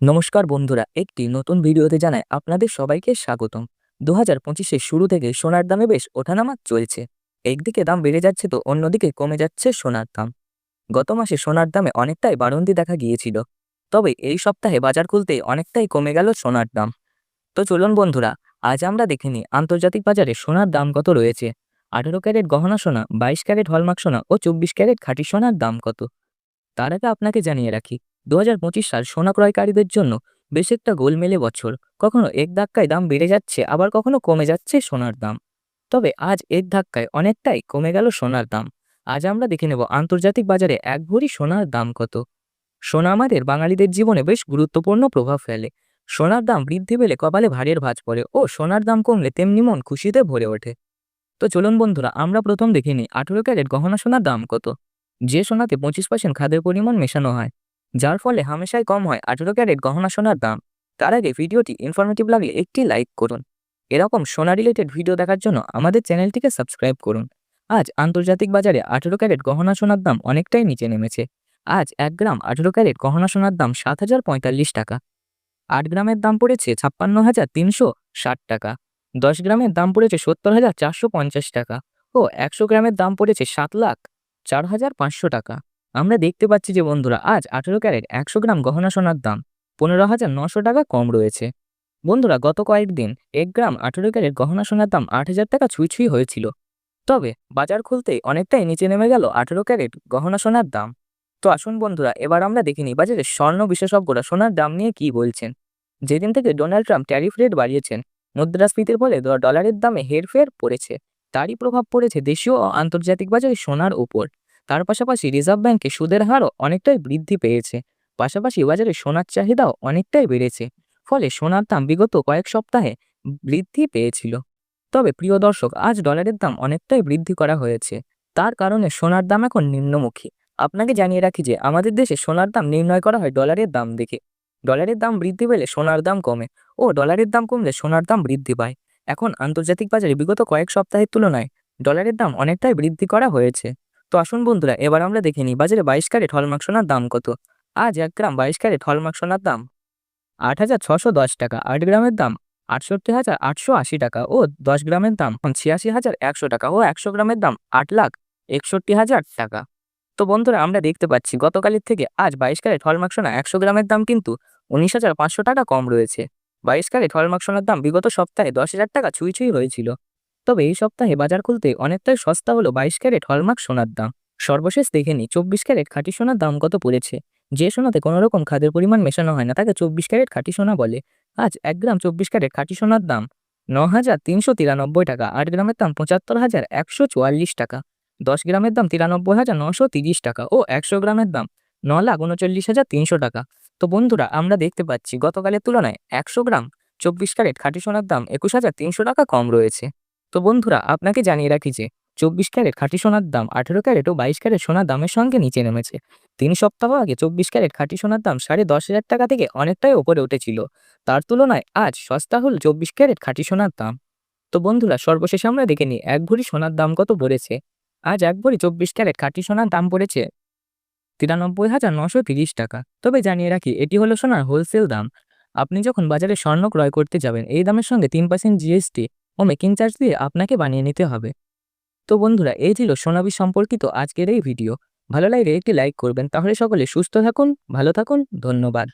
নমস্কার বন্ধুরা, একটি নতুন ভিডিওতে জানায় আপনাদের সবাইকে স্বাগতম। দু হাজার পঁচিশের শুরু থেকে সোনার দামে বেশ ওঠানামা চলছে। একদিকে দাম বেড়ে যাচ্ছে তো অন্যদিকে কমে যাচ্ছে সোনার দাম। গত মাসে সোনার দামে অনেকটাই বাড়ন্তি দেখা গিয়েছিল। তবে এই সপ্তাহে বাজার খুলতে অনেকটাই কমে গেল সোনার দাম। তো চলুন বন্ধুরা, আজ আমরা দেখে নিই আন্তর্জাতিক বাজারে সোনার দাম কত রয়েছে। আঠেরো ক্যারেট গহনা সোনা, বাইশ ক্যারেট হলমার্ক সোনা ও চব্বিশ ক্যারেট খাঁটি সোনার দাম কত? তার আগে আপনাকে জানিয়ে রাখি দু হাজার পঁচিশ সাল সোনা ক্রয়কারীদের জন্য বেশ একটা গোলমেলে বছর। কখনো এক ধাক্কায় দাম বেড়ে যাচ্ছে, আবার কখনো কমে যাচ্ছে সোনার দাম। তবে আজ এক ধাক্কায় অনেকটাই কমে গেল সোনার দাম। আজ আমরা দেখে নেব আন্তর্জাতিক বাজারে এক ভরি সোনার দাম কত। সোনা আমাদের বাঙালিদের জীবনে বেশ গুরুত্বপূর্ণ প্রভাব ফেলে। সোনার দাম বৃদ্ধি পেলে কপালে ভারের ভাঁজ পড়ে ও সোনার দাম কমলে তেমনি মন খুশিতে ভরে ওঠে। তো চলুন বন্ধুরা, আমরা প্রথম দেখে নিই আঠেরো ক্যারেট গহনা সোনার দাম কত। যে সোনাতে পঁচিশ পার্সেন্ট খাদের পরিমাণ মেশানো হয় যার ফলে হামেশাই কম হয় আঠেরো ক্যারেট গহনা সোনার দাম। তার আগে ভিডিওটি ইনফরমেটিভ লাগলে একটি লাইক করুন। এরকম সোনা রিলেটেড ভিডিও দেখার জন্য আমাদের চ্যানেলটিকে সাবস্ক্রাইব করুন। আজ আন্তর্জাতিক বাজারে আঠেরো ক্যারেট গহনা সোনার দাম অনেকটাই নিচে নেমেছে। আজ এক গ্রাম আঠেরো ক্যারেট গহনা সোনার দাম সাত হাজার পঁয়তাল্লিশ টাকা। আট গ্রামের দাম পড়েছে ছাপ্পান্ন হাজার তিনশো ষাট টাকা। দশ গ্রামের দাম পড়েছে সত্তর হাজার চারশো পঞ্চাশ টাকা। ও একশো গ্রামের দাম পড়েছে সাত লাখ চার হাজার পাঁচশো টাকা। আমরা দেখতে পাচ্ছি যে বন্ধুরা, আজ আঠেরো ক্যারেট একশো গ্রাম গহনা সোনার দাম। পনেরো হাজার নশো টাকা কম রয়েছে। বন্ধুরা, গত কয়েকদিন এক গ্রাম আঠেরো ক্যারেট গহনা সোনার দাম আট হাজার টাকা ছুঁই ছুঁই হয়েছিল। তবে বাজার খুলতেই অনেকটাই নিচে নেমে গেল আঠেরো ক্যারেট গহনা সোনার দাম। তো আসুন বন্ধুরা, এবার আমরা দেখিনি বাজারে স্বর্ণ বিশেষজ্ঞরা সোনার দাম নিয়ে কি বলছেন। যেদিন থেকে ডোনাল্ড ট্রাম্প ট্যারিফ রেট বাড়িয়েছেন, মুদ্রাস্ফীতির ফলে ডলারের দামে হেরফের পড়েছে। তারই প্রভাব পড়েছে দেশীয় ও আন্তর্জাতিক বাজারে সোনার উপর। তার পাশাপাশি রিজার্ভ ব্যাংকে সুদের হারও অনেকটাই বৃদ্ধি পেয়েছে। পাশাপাশি বাজারে সোনার চাহিদাও অনেকটাই বেড়েছে, ফলে সোনার দাম বিগত কয়েক সপ্তাহে বৃদ্ধি পেয়েছিল। তবে প্রিয় দর্শক, আজ ডলারের দাম অনেকটাই বৃদ্ধি করা হয়েছে। তার কারণে সোনার দাম এখন নিম্নমুখী। আপনাকে জানিয়ে রাখি যে, আমাদের দেশে সোনার দাম নির্ণয় করা হয় ডলারের দাম দেখে। ডলারের দাম বৃদ্ধি পেলে সোনার দাম কমে ও ডলারের দাম কমলে সোনার দাম বৃদ্ধি পায়। এখন আন্তর্জাতিক বাজারে বিগত কয়েক সপ্তাহের তুলনায় ডলারের দাম অনেকটাই বৃদ্ধি করা হয়েছে। তো আসুন বন্ধুরা, এবার আমরা দেখে নিই বাজারে বাইশ ক্যারেট হলমার্ক সোনার দাম কত। আজ এক গ্রাম বাইশ ক্যারেট হলমার্ক সোনার দাম আট হাজার ছশো দশ টাকা, আট গ্রামের দাম আটষট্টি হাজার আটশো আশি টাকা ও দশ গ্রামের দাম ছিয়াশি হাজার একশো টাকা ও একশো গ্রামের দাম আট লাখ একষট্টি হাজার টাকা। তো বন্ধুরা, আমরা দেখতে পাচ্ছি গতকালের থেকে আজ বাইশ ক্যারেট হলমার্ক সোনা একশো গ্রামের দাম কিন্তু উনিশ হাজার পাঁচশো টাকা কম রয়েছে। বাইশ ক্যারেট হলমার্ক সোনার দাম বিগত সপ্তাহে দশ হাজার টাকা ছুঁই ছুঁই হয়েছিল। তবে এই সপ্তাহে বাজার খুলতে অনেকটাই সস্তা হলো বাইশ ক্যারেট হলমার্ক সোনার দাম। সর্বশেষ দেখে নিই চব্বিশ ক্যারেট খাঁটি সোনার দাম কত পড়েছে? যে সোনাতে কোনো রকম খাদের পরিমাণ মেশানো হয় না, তাকে চব্বিশ ক্যারেট খাঁটি সোনা বলে। আজ এক গ্রাম চব্বিশ ক্যারেট খাঁটি সোনার দাম ন হাজার তিনশো তিরানব্বই টাকা, আট গ্রামের দাম পঁচাত্তর হাজার একশো চুয়াল্লিশ টাকা। দশ গ্রামের দাম তিরানব্বই হাজার নশো তিরিশ টাকা ও একশো গ্রামের দাম ন লাখ উনচল্লিশ হাজার তিনশো টাকা। তো বন্ধুরা, আমরা দেখতে পাচ্ছি গতকালের তুলনায় একশো গ্রাম চব্বিশ ক্যারেট খাঁটি সোনার দাম একুশ হাজার তিনশো টাকা কম রয়েছে। তো বন্ধুরা, আপনাকে জানিয়ে রাখি যে চব্বিশ ক্যারেট খাঁটি সোনার দাম, আঠেরো ক্যারেট ও বাইশ ক্যারেট সোনার দামের সঙ্গে নিচে নেমেছে। তিন সপ্তাহ আগে চব্বিশ ক্যারেট খাঁটি সোনার দাম সাড়ে দশ হাজার টাকা থেকে অনেকটাই ওপরে উঠেছিল। তার তুলনায় আজ সস্তা হল চব্বিশ ক্যারেট খাঁটি সোনার দাম। তো বন্ধুরা, সর্বশেষ আমরা দেখে নিই, এক ভরি সোনার দাম কত পড়েছে? আজ এক ভরি চব্বিশ ক্যারেট খাঁটি সোনার দাম পড়েছে তিরানব্বই হাজার নশো তিরিশ টাকা। তবে জানিয়ে রাখি, এটি হলো সোনার হোলসেল দাম। আপনি যখন বাজারে স্বর্ণ ক্রয় করতে যাবেন, এই দামের সঙ্গে তিন পার্সেন্ট জিএসটি ও মেকিং চার্জ দিয়ে আপনাকে বানিয়ে নিতে হবে। তো বন্ধুরা, এই ছিল সোনাবি সম্পর্কিত আজকের এই ভিডিও ভালো লাগলে একটি লাইক করবেন। তাহলে সকলে সুস্থ থাকুন, ভালো থাকুন, ধন্যবাদ।